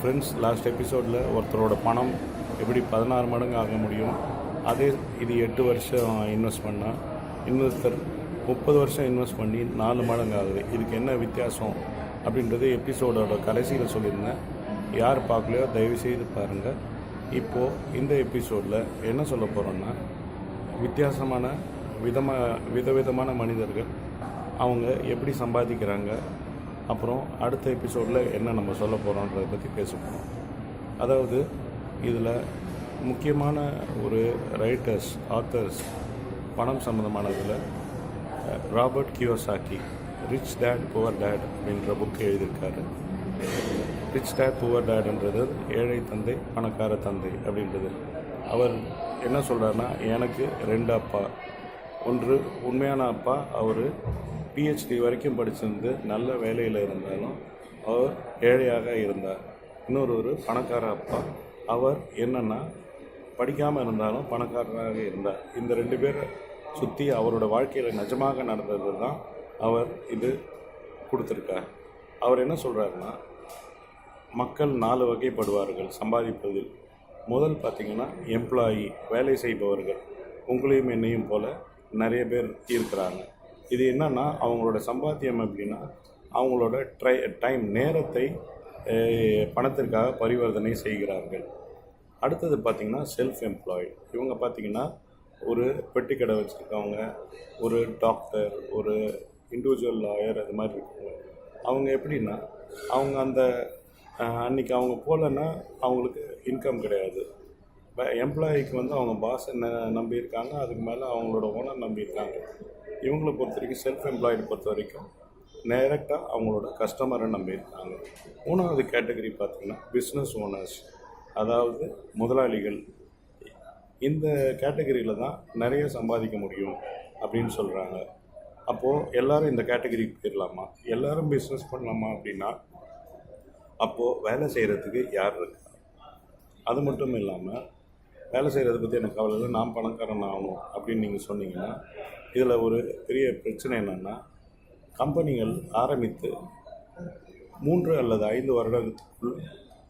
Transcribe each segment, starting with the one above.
Friends last எபிசோடில் ஒருத்தரோட பணம் எப்படி பதினாறு மடங்கு ஆக முடியும் அதே இது எட்டு வருஷம் இன்வெஸ்ட் பண்ணால் இன்னொருத்தர் முப்பது வருஷம் இன்வெஸ்ட் பண்ணி நாலு மடங்கு ஆகுது. இதுக்கு என்ன வித்தியாசம் அப்படின்றது எபிசோடோட கடைசியில் சொல்லியிருந்தேன். யார் பார்க்கலையோ தயவுசெய்து பாருங்கள் இப்போது இந்த எபிசோடில் என்ன சொல்ல போகிறோன்னா வித்தியாசமான விதமாக விதவிதமான மனிதர்கள் அவங்க எப்படி சம்பாதிக்கிறாங்க அப்புறம் அடுத்த எபிசோடில் என்ன நம்ம சொல்ல போகிறோன்றதை பற்றி பேச போகிறோம் அதாவது இதில் முக்கியமான ஒரு ரைட்டர்ஸ் ஆத்தர்ஸ் பணம் சம்மந்தமானதில் Robert Kiyosaki rich dad poor dad அப்படின்ற புக் எழுதியிருக்காரு. ரிச் டேட் புவர் டேடுன்றது ஏழை தந்தை பணக்கார தந்தை அப்படின்றது. அவர் என்ன சொல்கிறாருன்னா எனக்கு ரெண்டு அப்பா. ஒன்று உண்மையான அப்பா அவர் பிஹெச்டி வரைக்கும் படிச்சிருந்து நல்ல வேலையில் இருந்தாலும் அவர் ஏழையாக இருந்தார். இன்னொரு ஒரு பணக்கார அப்பா. அவர் என்னென்னா படிக்காமல் இருந்தாலும் பணக்காரராக இருந்தார். இந்த ரெண்டு பேரை சுற்றி அவரோட வாழ்க்கையில் நிஜமாக நடந்தது தான் அவர் இது கொடுத்துருக்கார். அவர் என்ன சொல்கிறாருன்னா மக்கள் நாலு வகைப்படுவார்கள் சம்பாதிப்பதில். முதல் பார்த்திங்கன்னா எம்ப்ளாயி வேலை செய்பவர்கள். உங்களையும் என்னையும் போல நிறைய பேர் இருக்கிறாங்க. இது என்னன்னா அவங்களோட சம்பாத்தியம் அப்படின்னா அவங்களோட ட்ரை டைம் நேரத்தை பணத்திற்காக பரிவர்த்தனை செய்கிறார்கள். அடுத்தது பார்த்திங்கன்னா செல்ஃப் எம்ப்ளாய்டு இவங்க பார்த்திங்கன்னா ஒரு பெட்டி கடை வச்சுருக்கவங்க ஒரு டாக்டர் ஒரு இண்டிவிஜுவல் லாயர் அது மாதிரி இருக்காங்க அவங்க எப்படின்னா அவங்க அந்த அன்றைக்கி அன்னைக்கு அவங்க போகலன்னா அவங்களுக்கு இன்கம் கிடையாது. எம்ப்ளாயிக்கு வந்து அவங்க பாஸ் என்ன நம்பியிருக்காங்க அதுக்கு மேலே அவங்களோட ஓனர் நம்பியிருக்காங்க. இவங்களை பொறுத்த வரைக்கும் செல்ஃப் எம்ப்ளாய்டு பொறுத்த வரைக்கும் டைரெக்டாக அவங்களோட கஸ்டமரை நம்பி இருக்காங்க. மூணாவது கேட்டகரி பார்த்திங்கன்னா பிஸ்னஸ் ஓனர்ஸ் அதாவது முதலாளிகள். இந்த கேட்டகரியில் தான் நிறைய சம்பாதிக்க முடியும் அப்படின்னு சொல்கிறாங்க அப்போது எல்லோரும் இந்த கேட்டகரிக்கு போயிடலாமா எல்லாரும் பிஸ்னஸ் பண்ணலாமா அப்படின்னா அப்போது வேலை செய்கிறதுக்கு யார் இருக்கா? அது மட்டும் இல்லாமல் வேலை செய்கிறத பற்றி எனக்கு கவலை இல்லை. நான் பணக்காரன் ஆகணும் அப்படின்னு நீங்கள் சொன்னீங்கன்னா இதில் ஒரு பெரிய பிரச்சனை என்னென்னா கம்பெனிகள் ஆரம்பித்து மூன்று அல்லது ஐந்து வருடத்துக்குள்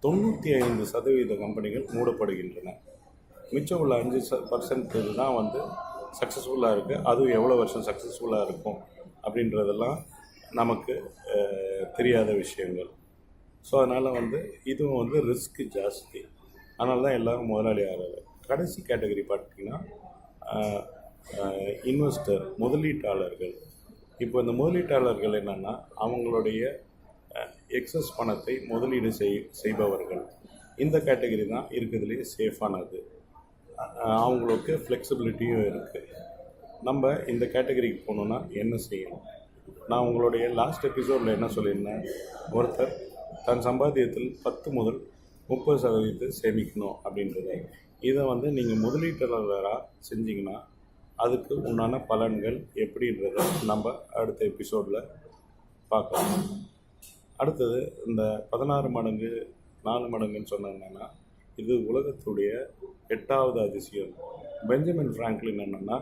தொண்ணூற்றி ஐந்து சதவீத கம்பெனிகள் மூடப்படுகின்றன. மிச்சம் உள்ள அஞ்சு ச பர்சன்ட் தான் வந்து சக்ஸஸ்ஃபுல்லாக இருக்குது அதுவும் எவ்வளோ வருஷம் சக்ஸஸ்ஃபுல்லாக இருக்கும் அப்படின்றதெல்லாம் நமக்கு தெரியாத விஷயங்கள். ஸோ அதனால் வந்து இதுவும் வந்து ரிஸ்க்கு ஜாஸ்தி. அதனால தான் எல்லோரும் முதலாளி ஆகிறாங்க கடைசி கேட்டகரி பார்த்தீங்கன்னா இன்வெஸ்டர் முதலீட்டாளர்கள். இப்போ இந்த முதலீட்டாளர்கள் என்னென்னா அவங்களுடைய எக்ஸஸ் பணத்தை முதலீடு செய் செய்பவர்கள். இந்த கேட்டகரி தான் இருக்கிறதுலேயே சேஃபானது அவங்களுக்கு ஃப்ளெக்சிபிலிட்டியும் இருக்குது நம்ம இந்த கேட்டகரிக்கு போகணுன்னா என்ன செய்யணும்? நான் உங்களுடைய லாஸ்ட் எபிசோடில் என்ன சொல்லியிருந்தேன்? ஒருத்தர் தன் சம்பாத்தியத்தில் பத்து முதல் முப்பது சதவீதத்தை சேமிக்கணும் அப்படின்றது. இதை வந்து நீங்கள் முதலீட்டாளராக செஞ்சிங்கன்னா அதுக்கு உண்டான பலன்கள் எப்படின்றத நம்ம அடுத்த எபிசோடில் பார்க்கலாம். அடுத்தது இந்த பதினாறு மடங்கு நாலு மடங்குன்னு சொன்னாங்கன்னா இது உலகத்துடைய எட்டாவது அதிசயம். பெஞ்சமின் ஃப்ராங்க்லின் என்னென்னா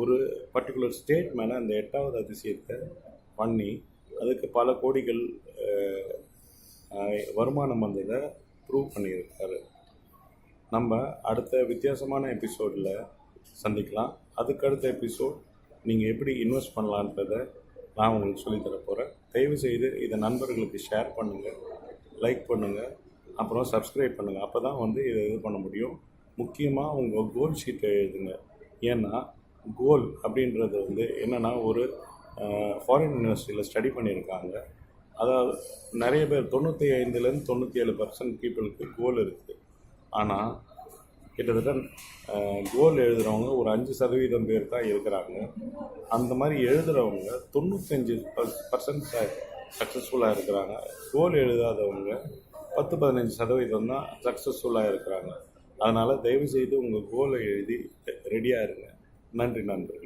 ஒரு பர்டிகுலர் ஸ்டேட் மேலே அந்த எட்டாவது அதிசயத்தை பண்ணி அதுக்கு பல கோடிகள் வருமானம் வந்ததை ப்ரூவ் பண்ணியிருக்காரு. நம்ம அடுத்த வித்தியாசமான எபிசோடில் சந்திக்கலாம். அதுக்கு அடுத்த எபிசோட் நீங்கள் எப்படி இன்வெஸ்ட் பண்ணலான்றதை நான் உங்களுக்கு சொல்லித்தர போகிறேன் தயவு செய்து இதை நண்பர்களுக்கு ஷேர் பண்ணுங்கள் லைக் பண்ணுங்கள் அப்புறம் சப்ஸ்கிரைப் பண்ணுங்கள் அப்போ தான் வந்து இதை இது பண்ண முடியும். முக்கியமாக உங்கள் கோல் ஷீட்டை எழுதுங்க. ஏன்னா கோல் அப்படின்றது வந்து என்னென்னா ஒரு ஃபாரின் யூனிவர்சிட்டியில் ஸ்டடி பண்ணியிருக்காங்க. அதாவது நிறைய பேர் தொண்ணூற்றி ஐந்துலேருந்து தொண்ணூற்றி ஏழு பர்சன்ட் பீப்புளுக்கு கோல் இருக்குது ஆனால் கிட்டத்தட்ட கோல் எழுதுகிறவங்க ஒரு அஞ்சு சதவீதம் பேர் தான் இருக்கிறாங்க. அந்த மாதிரி எழுதுகிறவங்க தொண்ணூத்தஞ்சு பர்சன்ட் சக்ஸஸ்ஃபுல்லாக இருக்கிறாங்க. கோல் எழுதாதவங்க பத்து பதினஞ்சு சதவீதம் தான் சக்ஸஸ்ஃபுல்லாக இருக்கிறாங்க. அதனால் தயவுசெய்து உங்கள் கோலை எழுதி ரெடியாக இருங்க. நன்றி நண்பர்கள்.